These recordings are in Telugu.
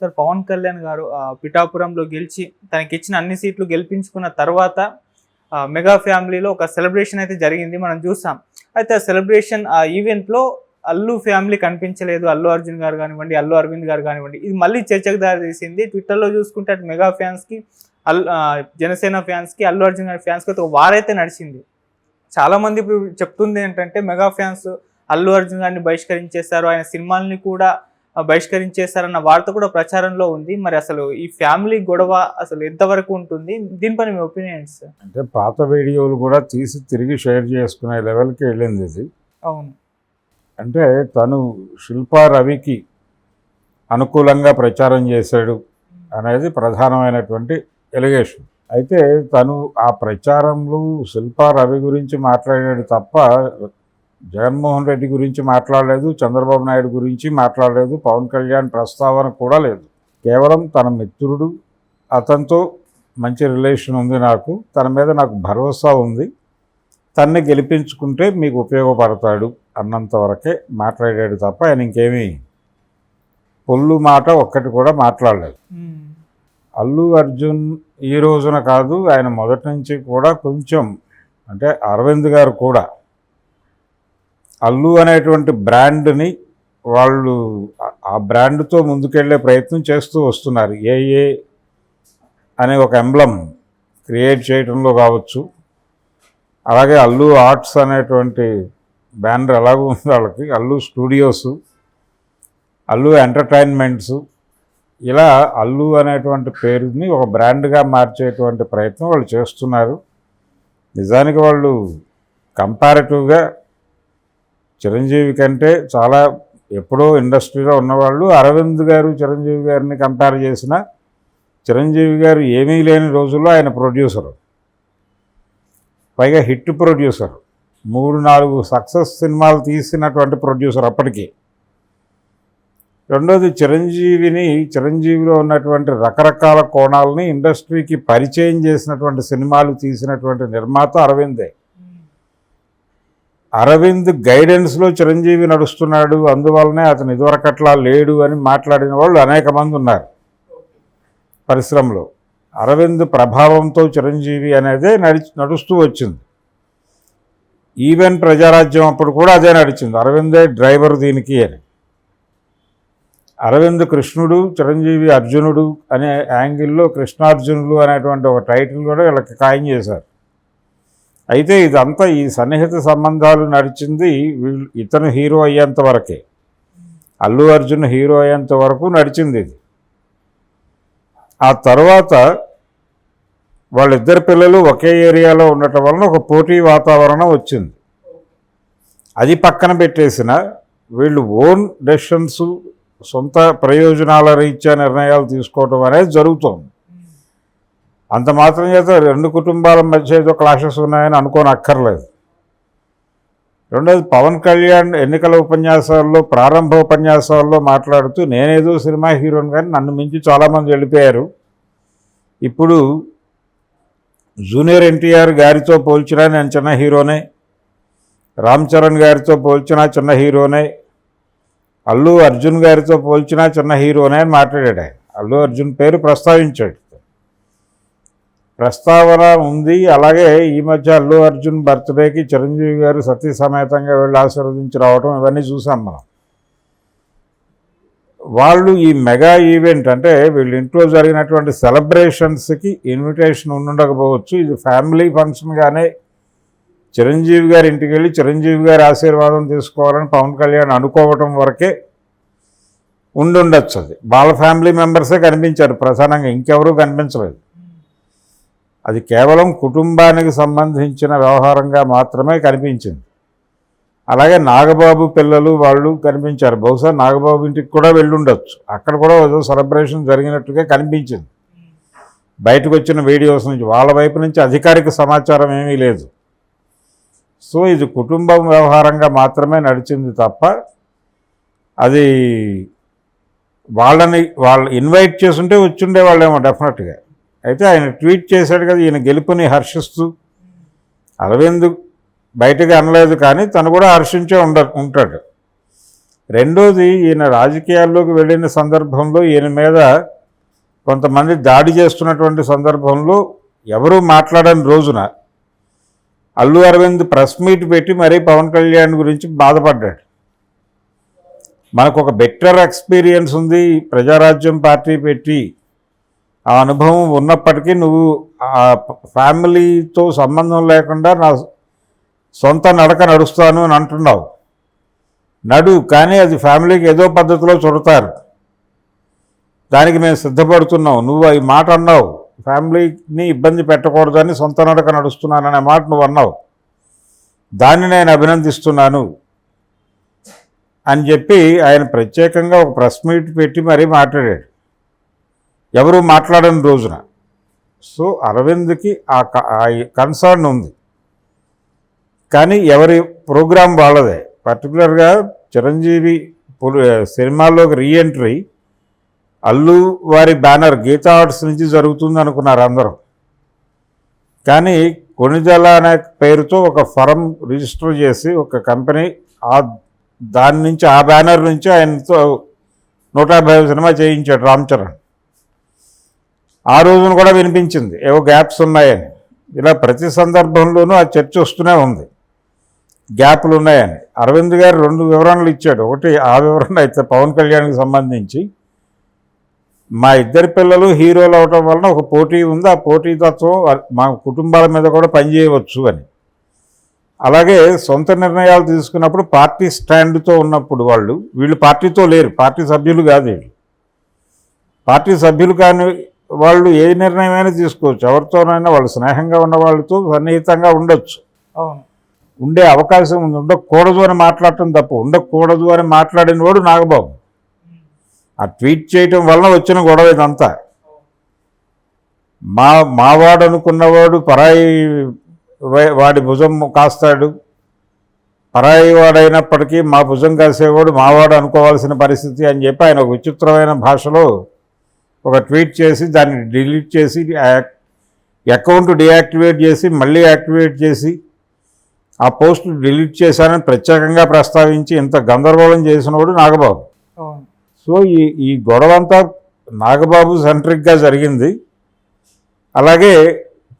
సార్ పవన్ కళ్యాణ్ గారు పిఠాపురంలో గెలిచి తనకి ఇచ్చిన అన్ని సీట్లు గెలిపించుకున్న తర్వాత మెగా ఫ్యామిలీలో ఒక సెలబ్రేషన్ అయితే జరిగింది మనం చూసాం. అయితే ఆ సెలబ్రేషన్ ఆ ఈవెంట్లో అల్లు ఫ్యామిలీ కనిపించలేదు. అల్లు అర్జున్ గారు కానివ్వండి అల్లు అరవింద్ గారు కానివ్వండి. ఇది మళ్ళీ చర్చకు దారి తీసింది ట్విట్టర్లో చూసుకుంటే అటు మెగా ఫ్యాన్స్కి అల్ జనసేన ఫ్యాన్స్కి అల్లు అర్జున్ గారి ఫ్యాన్స్కి ఒక వారైతే నడిచింది. చాలామంది ఇప్పుడు చెప్తుంది ఏంటంటే మెగా ఫ్యాన్స్ అల్లు అర్జున్ గారిని బహిష్కరించేశారు. ఆయన సినిమాల్ని కూడా బహిష్కరించేశారన్న వార్త కూడా ప్రచారంలో ఉంది. మరి అసలు ఈ ఫ్యామిలీ గొడవ అసలు ఎంతవరకు ఉంటుంది? దీనిపైన మీ ఒపీనియన్స్ అంటే పాత వీడియోలు కూడా తీసి తిరిగి షేర్ చేసుకునే లెవెల్కి వెళ్ళింది ఇది. అవును. అంటే తను శిల్పా రవికి అనుకూలంగా ప్రచారం చేశాడు అనేది ప్రధానమైనటువంటి ఎలిగేషన్. అయితే తను ఆ ప్రచారంలో శిల్పా రవి గురించి మాట్లాడాడు తప్ప జగన్మోహన్ రెడ్డి గురించి మాట్లాడలేదు చంద్రబాబు నాయుడు గురించి మాట్లాడలేదు పవన్ కళ్యాణ్ ప్రస్తావన కూడా లేదు. కేవలం తన మిత్రుడు అతనితో మంచి రిలేషన్ ఉంది నాకు తన మీద నాకు భరోసా ఉంది. తన్ని గెలిపించుకుంటే మీకు ఉపయోగపడతాడు అన్నంత వరకే మాట్లాడాడు తప్ప ఆయన ఇంకేమీ పొల్లు మాట ఒక్కటి కూడా మాట్లాడలేదు. అల్లు అర్జున్ ఈ రోజున కాదు ఆయన మొదటి నుంచి కూడా కొంచెం అంటే అరవింద్ గారు కూడా అల్లు అనేటువంటి బ్రాండ్ని వాళ్ళు ఆ- బ్రాండ్తో ముందుకెళ్ళే ప్రయత్నం చేస్తూ వస్తున్నారు. ఏఏ అనే ఒక ఎంబ్లం క్రియేట్ చేయడంలో కావచ్చు. అలాగే అల్లు ఆర్ట్స్ అనేటువంటి బ్యానర్ ఎలాగో ఉంది వాళ్ళకి. Allu Studios Allu Entertainments. ఇలా అల్లు అనేటువంటి పేరుని ఒక బ్రాండ్గా మార్చేటువంటి ప్రయత్నం వాళ్ళు చేస్తున్నారు. నిజానికి వాళ్ళు కంపారిటివ్గా చిరంజీవి కంటే చాలా ఎప్పుడో ఇండస్ట్రీలో ఉన్నవాళ్ళు అరవింద్ గారు చిరంజీవి గారిని కంపేర్ చేసిన చిరంజీవి గారు ఏమీ లేని రోజుల్లో ఆయన ప్రొడ్యూసరు. పైగా హిట్ ప్రొడ్యూసర్. మూడు నాలుగు సక్సెస్ సినిమాలు తీసినటువంటి ప్రొడ్యూసర్ అప్పటికి. రెండోది చిరంజీవిని చిరంజీవిలో ఉన్నటువంటి రకరకాల కోణాలని ఇండస్ట్రీకి పరిచయం చేసినటువంటి సినిమాలు తీసినటువంటి నిర్మాత అరవిందే. అరవింద్ గైడెన్స్లో చిరంజీవి నడుస్తున్నాడు అందువల్లనే అతను ఇదివరకట్లా లేడు అని మాట్లాడిన వాళ్ళు అనేక మంది ఉన్నారు పరిశ్రమలో. అరవింద్ ప్రభావంతో చిరంజీవి అనేదే నడిచి నడుస్తూ వచ్చింది. ఈవెన్ ప్రజారాజ్యం అప్పుడు కూడా అదే నడిచింది. అరవిందే డ్రైవర్ దీనికి అని. అరవింద్ కృష్ణుడు చిరంజీవి అర్జునుడు అనే యాంగిల్లో కృష్ణార్జునులు అనేటువంటి ఒక టైటిల్ కూడా వీళ్ళకి ఖాయం చేశారు. అయితే ఇదంతా ఈ సన్నిహిత సంబంధాలు నడిచింది వీళ్ళు ఇతను హీరో అయ్యేంత వరకే. అల్లు అర్జున్ హీరో అయ్యేంత వరకు నడిచింది ఇది. ఆ తర్వాత వాళ్ళిద్దరు పిల్లలు ఒకే ఏరియాలో ఉండటం వలన ఒక పోటీ వాతావరణం వచ్చింది. అది పక్కన పెట్టేసిన వీళ్ళు ఓన్ డెసిషన్స్ సొంత ప్రయోజనాల రీత్యా నిర్ణయాలు తీసుకోవటం అనేది జరుగుతోంది. అంత మాత్రం చేత రెండు కుటుంబాల మధ్య ఏదో క్లాషెస్ ఉన్నాయని అనుకోని అక్కర్లేదు. రెండోది పవన్ కళ్యాణ్ ఎన్నికల ఉపన్యాసాల్లో ప్రారంభ ఉపన్యాసాల్లో మాట్లాడుతూ నేనేదో సినిమా హీరోని కానీ నన్ను మించి చాలామంది వెళ్ళిపోయారు. ఇప్పుడు జూనియర్ ఎన్టీఆర్ గారితో పోల్చినా నేను చిన్న హీరోనే. రామ్ చరణ్ గారితో పోల్చినా చిన్న హీరోనే. అల్లు అర్జున్ గారితో పోల్చినా చిన్న హీరోనే అని మాట్లాడాడు ఆయన. అల్లు అర్జున్ పేరు ప్రస్తావించాడు. ప్రస్తావన ఉంది. అలాగే ఈ మధ్య అల్లు అర్జున్ బర్త్డేకి చిరంజీవి గారు సతీ సమేతంగా వెళ్ళి ఆశీర్వదించి రావడం ఇవన్నీ చూసాం మనం. వాళ్ళు ఈ మెగా ఈవెంట్ అంటే వీళ్ళ ఇంట్లో జరిగినటువంటి సెలబ్రేషన్స్కి ఇన్విటేషన్ ఉండుండకపోవచ్చు ఇది ఫ్యామిలీ ఫంక్షన్గానే చిరంజీవి గారి ఇంటికి వెళ్ళి చిరంజీవి గారి ఆశీర్వాదం తీసుకోవాలని పవన్ కళ్యాణ్ అనుకోవటం వరకే ఉండుండొచ్చు అది. వాళ్ళ ఫ్యామిలీ మెంబర్సే కనిపించారు ప్రధానంగా ఇంకెవరూ కనిపించలేదు. అది కేవలం కుటుంబానికి సంబంధించిన వ్యవహారంగా మాత్రమే కనిపించింది. అలాగే నాగబాబు పిల్లలు వాళ్ళు కనిపించారు. బహుశా నాగబాబు ఇంటికి కూడా వెళ్ళుండొచ్చు. అక్కడ కూడా ఏదో సెలబ్రేషన్ జరిగినట్టుగా కనిపించింది. బయటకు వచ్చిన వీడియోస్ నుంచి వాళ్ళ వైపు నుంచి అధికారిక సమాచారం ఏమీ లేదు. సో ఇది కుటుంబం వ్యవహారంగా మాత్రమే నడిచింది తప్ప అది వాళ్ళని వాళ్ళు ఇన్వైట్ చేసుంటే వచ్చిండేవాళ్ళేమో డెఫినెట్గా అయితే ఆయన ట్వీట్ చేశాడు కదా ఈయన గెలుపుని హర్షిస్తూ. అరవింద్ బయటకు అనలేదు కానీ తను కూడా హర్షించే ఉండ ఉంటాడు. రెండోది ఈయన రాజకీయాల్లోకి వెళ్ళిన సందర్భంలో ఈయన మీద కొంతమంది దాడి చేస్తున్నటువంటి సందర్భంలో ఎవరూ మాట్లాడని రోజున అల్లు అరవింద్ ప్రెస్ మీట్ పెట్టి మరీ పవన్ కళ్యాణ్ గురించి బాధపడ్డాడు. మనకు ఒక బెటర్ ఎక్స్పీరియన్స్ ఉంది ప్రజారాజ్యం పార్టీ పెట్టి ఆ అనుభవం ఉన్నప్పటికీ నువ్వు ఆ ఫ్యామిలీతో సంబంధం లేకుండా నా సొంత నడక నడుస్తాను అని అంటున్నావు. నడు కానీ అది ఫ్యామిలీకి ఏదో పద్ధతిలో చుడతారు. దానికి మేము సిద్ధపడుతున్నాం. నువ్వు ఈ మాట అన్నావు. ఫ్యామిలీని ఇబ్బంది పెట్టకూడదని సొంత నడక నడుస్తున్నాననే మాట నువ్వు అన్నావు. దాన్ని నేను అభినందిస్తున్నాను అని చెప్పి ఆయన ప్రత్యేకంగా ఒక ప్రెస్ మీట్ పెట్టి మరీ మాట్లాడాడు. ఎవరు మాట్లాడని రోజున. సో అరవింద్కి ఆ కన్సర్న్ ఉంది. కానీ ఎవరి ప్రోగ్రాం వాళ్ళదే. పర్టికులర్గా చిరంజీవి సినిమాల్లోకి రీఎంట్రీ అల్లు వారి బ్యానర్ గీతా ఆర్ట్స్ నుంచి జరుగుతుంది అనుకున్నారు అందరూ. కానీ కొణిజల అనే పేరుతో ఒక ఫరం రిజిస్టర్ చేసి ఒక కంపెనీ ఆ దాని నుంచి ఆ బ్యానర్ నుంచి ఆయనతో నూట యాభై సినిమా చేయించాడు రామ్ చరణ్. ఆ రోజున కూడా వినిపించింది. ఏవో గ్యాప్స్ ఉన్నాయని. ఇలా ప్రతి సందర్భంలోనూ ఆ చర్చ వస్తూనే ఉంది. గ్యాప్లు ఉన్నాయని. అరవింద్ గారు రెండు వివరణలు ఇచ్చాడు. ఒకటి ఆ వివరణ అయితే పవన్ కళ్యాణ్కి సంబంధించి. మా ఇద్దరి పిల్లలు హీరోలు అవటం వలన ఒక పోటీ ఉంది. ఆ పోటీ తత్వం మా కుటుంబాల మీద కూడా పనిచేయవచ్చు అని. అలాగే సొంత నిర్ణయాలు తీసుకున్నప్పుడు పార్టీ స్టాండ్తో ఉన్నప్పుడు వాళ్ళు వీళ్ళు పార్టీతో లేరు. పార్టీ సభ్యులు కాదు వీళ్ళు. పార్టీ సభ్యులు కానీ వాళ్ళు ఏ నిర్ణయమైనా తీసుకోవచ్చు. ఎవరితోనైనా వాళ్ళు స్నేహంగా ఉన్న వాళ్ళతో సన్నిహితంగా ఉండొచ్చు. అవును. ఉండే అవకాశం ఉంది. ఉండకూడదు అని మాట్లాడటం తప్పు. ఉండకూడదు అని మాట్లాడిన వాడు నాగబాబు. ఆ ట్వీట్ చేయటం వలన వచ్చిన గొడవ ఇదంతా. మా మావాడు అనుకున్నవాడు పరాయి వాడి భుజం కాస్తాడు. పరాయి వాడైనప్పటికీ మా భుజం కాసేవాడు మావాడు అనుకోవాల్సిన పరిస్థితి అని చెప్పి ఆయన ఒక విచిత్రమైన భాషలో ఒక ట్వీట్ చేసి దాన్ని డిలీట్ చేసి అకౌంట్ డియాక్టివేట్ చేసి మళ్ళీ యాక్టివేట్ చేసి ఆ పోస్ట్ డిలీట్ చేశానని ప్రత్యేకంగా ప్రస్తావించి ఇంత గందరగోళం చేసినవాడు నాగబాబు. సో ఈ ఈ గొడవ అంతా నాగబాబు సెంట్రిక్గా జరిగింది. అలాగే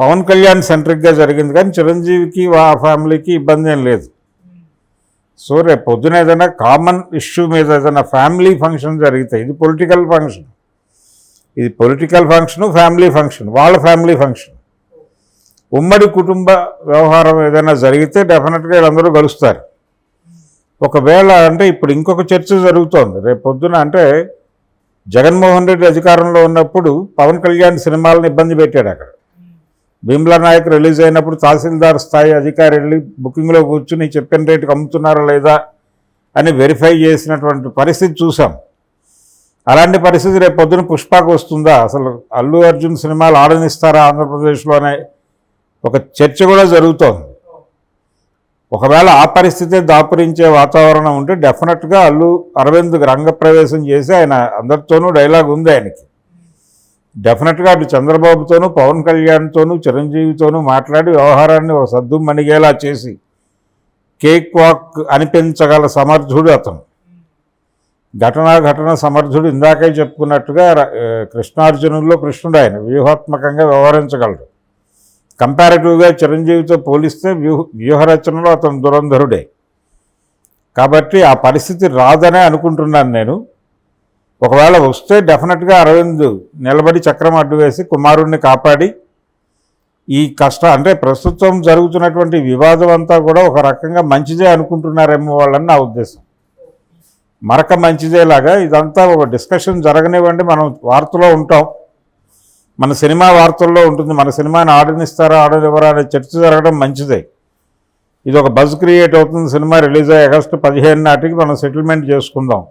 పవన్ కళ్యాణ్ సెంట్రిక్గా జరిగింది కానీ చిరంజీవికి ఆ ఫ్యామిలీకి ఇబ్బంది ఏం లేదు. సో రేపు పొద్దున ఏదైనా కామన్ ఇష్యూ మీద ఏదైనా ఫ్యామిలీ ఫంక్షన్ జరిగితే ఇది పొలిటికల్ ఫంక్షన్. ఇది పొలిటికల్ ఫంక్షను ఫ్యామిలీ ఫంక్షన్ వాళ్ళ ఫ్యామిలీ ఫంక్షన్ ఉమ్మడి కుటుంబ వ్యవహారం ఏదైనా జరిగితే డెఫినెట్గా వీళ్ళందరూ కలుస్తారు. ఒకవేళ అంటే ఇప్పుడు ఇంకొక చర్చ జరుగుతోంది. రేపు పొద్దున అంటే జగన్మోహన్ రెడ్డి అధికారంలో ఉన్నప్పుడు పవన్ కళ్యాణ్ సినిమాలను ఇబ్బంది పెట్టాడు అక్కడ. భీమ్లా నాయక్ రిలీజ్ అయినప్పుడు తహసీల్దార్ స్థాయి అధికారి వెళ్ళి బుకింగ్లో కూర్చుని చెప్పిన రేటుకి అమ్ముతున్నారా లేదా అని వెరిఫై చేసినటువంటి పరిస్థితి చూసాం. అలాంటి పరిస్థితి రేపు పొద్దున పుష్పకు వస్తుందా? అసలు అల్లు అర్జున్ సినిమాలు ఆడనిస్తారా ఆంధ్రప్రదేశ్లోనే? ఒక చర్చ కూడా జరుగుతోంది. ఒకవేళ ఆ పరిస్థితి దాపురించే వాతావరణం ఉంటే డెఫినెట్గా అల్లు అరవింద్ రంగప్రవేశం చేసి ఆయన అందరితోనూ డైలాగ్ ఉంది ఆయనకి. డెఫినెట్గా అటు చంద్రబాబుతోనూ పవన్ కళ్యాణ్తోనూ చిరంజీవితోనూ మాట్లాడి వ్యవహారాన్ని ఒక సద్దు మణిగేలా చేసి కేక్ వాక్ అనిపించగల సమర్థుడు అతను. ఘటనా ఘటన సమర్థుడు ఇందాకే చెప్పుకున్నట్టుగా కృష్ణార్జునుల్లో కృష్ణుడు ఆయన వ్యూహాత్మకంగా వ్యవహరించగలడు. కంపారిటివ్గా చిరంజీవితో పోలిస్తే వ్యూహ వ్యూహరచనలో అతను దురంధరుడే. కాబట్టి ఆ పరిస్థితి రాదనే అనుకుంటున్నాను నేను. ఒకవేళ వస్తే డెఫినెట్గా అరవింద్ నిలబడి చక్రం అడ్డు వేసి కుమారుణ్ణి కాపాడి ఈ కష్ట అంటే ప్రస్తుతం జరుగుతున్నటువంటి వివాదం అంతా కూడా ఒక రకంగా మంచిదే అనుకుంటున్నారేమో వాళ్ళని నా ఉద్దేశం. మరక మంచిదేలాగా ఇదంతా ఒక డిస్కషన్ జరగనివ్వండి. మనం వార్తలో ఉంటాం. మన సినిమా వార్తల్లో ఉంటుంది. మన సినిమాని ఆడనిస్తారా ఆడనివ్వరా అనే చర్చ జరగడం మంచిదే. ఇది ఒక బజ్ క్రియేట్ అవుతుంది. సినిమా రిలీజ్ అయ్యి ఆగస్టు పదిహేను నాటికి మనం సెటిల్మెంట్ చేసుకుందాం.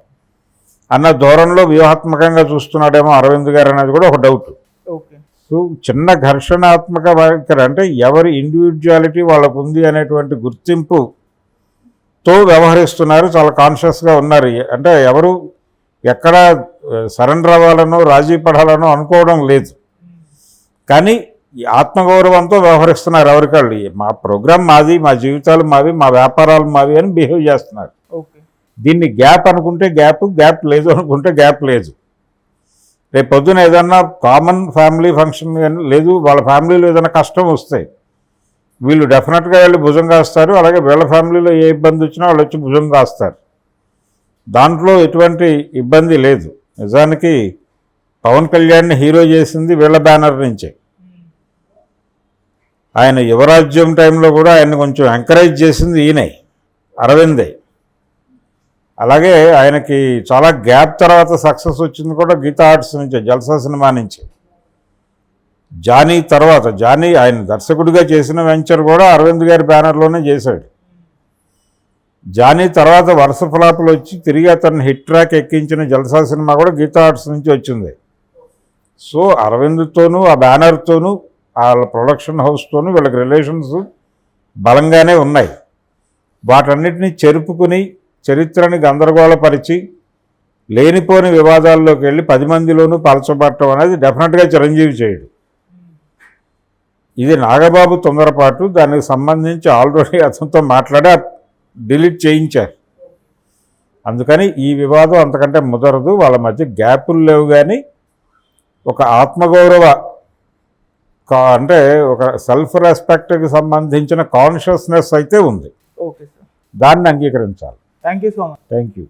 అన్న ధోరణిలో వ్యూహాత్మకంగా చూస్తున్నాడేమో అరవింద్ గారు అనేది కూడా ఒక డౌట్. ఓకే. సో చిన్న ఘర్షణాత్మక వైఖరి అంటే ఎవరి ఇండివిజువాలిటీ వాళ్ళకు ఉంది అనేటువంటి గుర్తింపుతో వ్యవహరిస్తున్నారు చాలా కాన్షియస్గా ఉన్నారు. అంటే ఎవరు ఎక్కడ సరెండర్ అవ్వాలనో రాజీ పడాలనో అనుకోవడం లేదు. కానీ ఆత్మగౌరవంతో వ్యవహరిస్తున్నారు ఎవరికాళ్ళు. మా ప్రోగ్రామ్ మాది మా జీవితాలు మావి మా వ్యాపారాలు మావి అని బిహేవ్ చేస్తున్నారు. దీన్ని గ్యాప్ అనుకుంటే గ్యాప్ గ్యాప్ లేదు అనుకుంటే గ్యాప్ లేదు. రేపు పొద్దున ఏదన్నా కామన్ ఫ్యామిలీ ఫంక్షన్ లేదు వాళ్ళ ఫ్యామిలీలో ఏదైనా కష్టం వస్తే వీళ్ళు డెఫినెట్గా వెళ్ళి భుజం కాస్తారు. అలాగే వీళ్ళ ఫ్యామిలీలో ఏ ఇబ్బంది వచ్చినా వాళ్ళు వచ్చి భుజం కాస్తారు. దాంట్లో ఎటువంటి ఇబ్బంది లేదు. నిజానికి పవన్ కళ్యాణ్ని హీరో చేసింది వీళ్ళ బ్యానర్ నుంచే. ఆయన యువరాజ్యం టైంలో కూడా ఆయన కొంచెం ఎంకరేజ్ చేసింది ఈయనే అరవిందే. అలాగే ఆయనకి చాలా గ్యాప్ తర్వాత సక్సెస్ వచ్చింది కూడా గీతా ఆర్ట్స్ నుంచే జల్సా సినిమా నుంచి. జానీ తర్వాత జానీ ఆయన దర్శకుడిగా చేసిన వెంచర్ కూడా అరవింద్ గారి బ్యానర్లోనే చేశాడు. జానీ తర్వాత వరుస ఫ్లాపులు వచ్చి తిరిగి అతను హిట్ ట్రాక్ ఎక్కించిన జలసా సినిమా కూడా గీతా ఆర్ట్స్ నుంచి వచ్చింది. సో అరవింద్తోనూ ఆ బ్యానర్తోనూ వాళ్ళ ప్రొడక్షన్ హౌస్తోనూ వీళ్ళకి రిలేషన్స్ బలంగానే ఉన్నాయి. వాటన్నిటిని చెరుపుకుని చరిత్రని గందరగోళపరిచి లేనిపోని వివాదాల్లోకి వెళ్ళి పది మందిలోనూ పలచబట్టడం అనేది డెఫినెట్గా చిరంజీవి చేయడు. ఇది నాగబాబు తొందరపాటు దానికి సంబంధించి ఆల్రెడీ అతనితో మాట్లాడి డిలీట్ చేయించారు. అందుకని ఈ వివాదం అంతకంటే ముదరదు. వాళ్ళ మధ్య గ్యాపులు లేవు కానీ ఒక ఆత్మగౌరవ అంటే ఒక సెల్ఫ్ రెస్పెక్ట్కి సంబంధించిన కాన్షియస్నెస్ అయితే ఉంది. Okay sir. దాన్ని అంగీకరించాలి. Thank you so much. Thank you